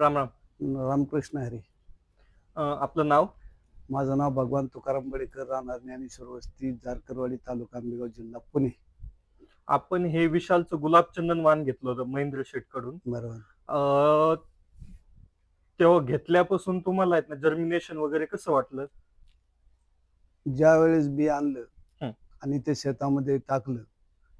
राम राम. रामकृष्ण हरी. अं, आपलं नाव? माझं नाव भगवान तुकाराम बडेकर राहणार ज्ञानेश्वर वस्ती जारकरवाडी तालुका आंबेगाव जिल्हा पुणे. आपण हे विशालचं गुलाब चंदन वाण घेतलं होतं महेंद्र शेठकडून बरोबर. अं, तेव्हा घेतल्यापासून तुम्हाला आहेत ना जर्मिनेशन वगैरे कसं वाटलं? ज्या वेळेस बी आणलं हं. आणि ते शेतामध्ये टाकलं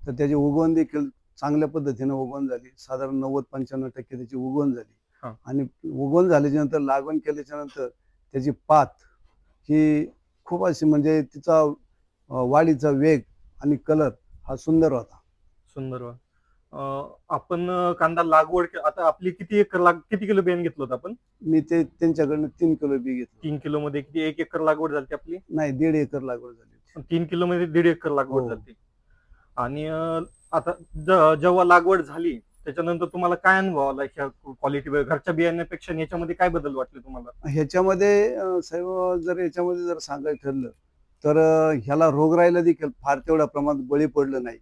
तर त्याची उगवण देखील चांगल्या पद्धतीने उगवण झाली. साधारण नव्वद पंच्याण्णव टक्के त्याची उगवण झाली. आणि उगवण झाल्याच्यानंतर लागवण केल्याच्यानंतर त्याची पात ही खूप अशी म्हणजे तिचा वाढीचा वेग आणि कलर हा सुंदर होता. सुंदर आपण कांदा लागवड आता आपली किती एकर लाग किती किलो बियाणे घेतलं होतं आपण? मी ते त्यांच्याकडनं तीन किलो बी घेतलं. तीन किलो मध्ये किती एक एकर लागवड झाली आपली? नाही दीड एकर लागवड झाली. तीन किलो मध्ये दीड एकर लागवड हो. झाली आणि आता जेव्हा लागवड झाली त्याच्यानंतर तुम्हाला काय अनुभव आला? ह्या क्वालिटी घरच्या बियाण्यापेक्षा याच्यामध्ये काय बदल वाटले तुम्हाला? ह्याच्यामध्ये साहेब जर याच्यामध्ये जर सांगायचं ठरलं तर ह्याला रोगराईला देखील फार तेवढ्या प्रमाणात बळी पडलं नाही.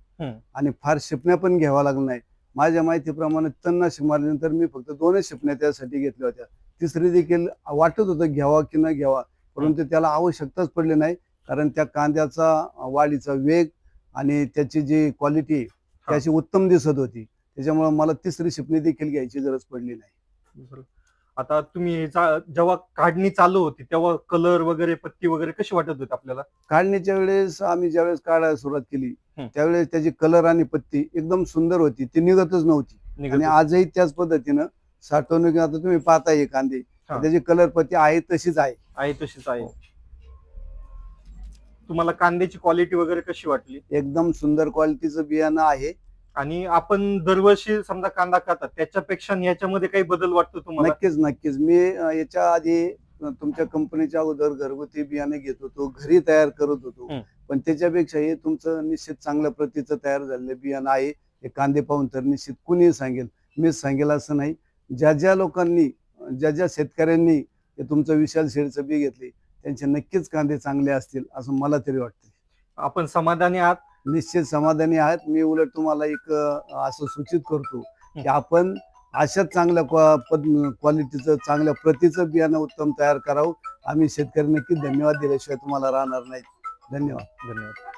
आणि फार शिपण्या पण घ्यावा लागलं नाही माझ्या माहितीप्रमाणे तन्नाशी मारल्यानंतर मी फक्त दोनच शिपण्या त्यासाठी घेतल्या होत्या. तिसरी देखील वाटत होतं घ्यावा की न घ्यावा परंतु त्याला आवश्यकताच पडली नाही कारण त्या कांद्याचा वाढीचा वेग आणि त्याची जी क्वालिटी त्याची उत्तम दिसत होती. त्याच्यामुळे मला तिसरी शिपणी देखील घ्यायची गरज पडली नाही. आता तुम्ही हे चा- जेव्हा काढणी चालू होती तेव्हा कलर वगैरे पत्ती वगैरे कशी वाटत होती आपल्याला काढणीच्या वेळेस आम्ही ज्यावेळेस काढायला सुरुवात केली. त्यावेळेस त्याची कलर आणि पत्ती एकदम सुंदर होती ती निघतच नव्हती आणि. आजही त्याच पद्धतीनं साठवणूक आता तुम्ही पाहताय हे कांदे हा. त्याची कलर पत्ती आहे तशीच आहे आहे तशीच आहे तुम्हाला कांद्याची क्वालिटी वगैरे कशी वाटली एकदम सुंदर क्वालिटीचं बियाणं आहे आणि आपण दरवर्षी समजा कांदा खातात त्याच्यापेक्षा आणि याच्यामध्ये काही बदल वाटतो तुम्हाला? नक्कीच नक्कीच. मी अं, याच्या आधी तुमच्या कंपनीच्या अगोदर घरगुती बियाणे घेत होतो घरी तयार करत होतो. पण त्याच्यापेक्षा हे तुमचं निश्चित चांगल्या प्रतीचं तयार झालेलं बियाणं आहे. हे कांदे पाहून तर निश्चित कुणीही सांगेल मीच सांगेल असं नाही. ज्या ज्या लोकांनी ज्या ज्या शेतकऱ्यांनी हे तुमचं विशाल शेडचं बी घेतले त्यांचे नक्कीच कांदे चांगले असतील असं मला तरी वाटते आपण समाधानी आहात. निश्चित समाधानी आहात. मी उलट तुम्हाला एक असं सूचित करतो की आपण अशाच चांगल्या क्वालिटीचं चांगल्या प्रतीचं बियाणं उत्तम तयार करावं. आम्ही शेतकरी नक्कीच धन्यवाद दिल्याशिवाय तुम्हाला राहणार नाही धन्यवाद. धन्यवाद.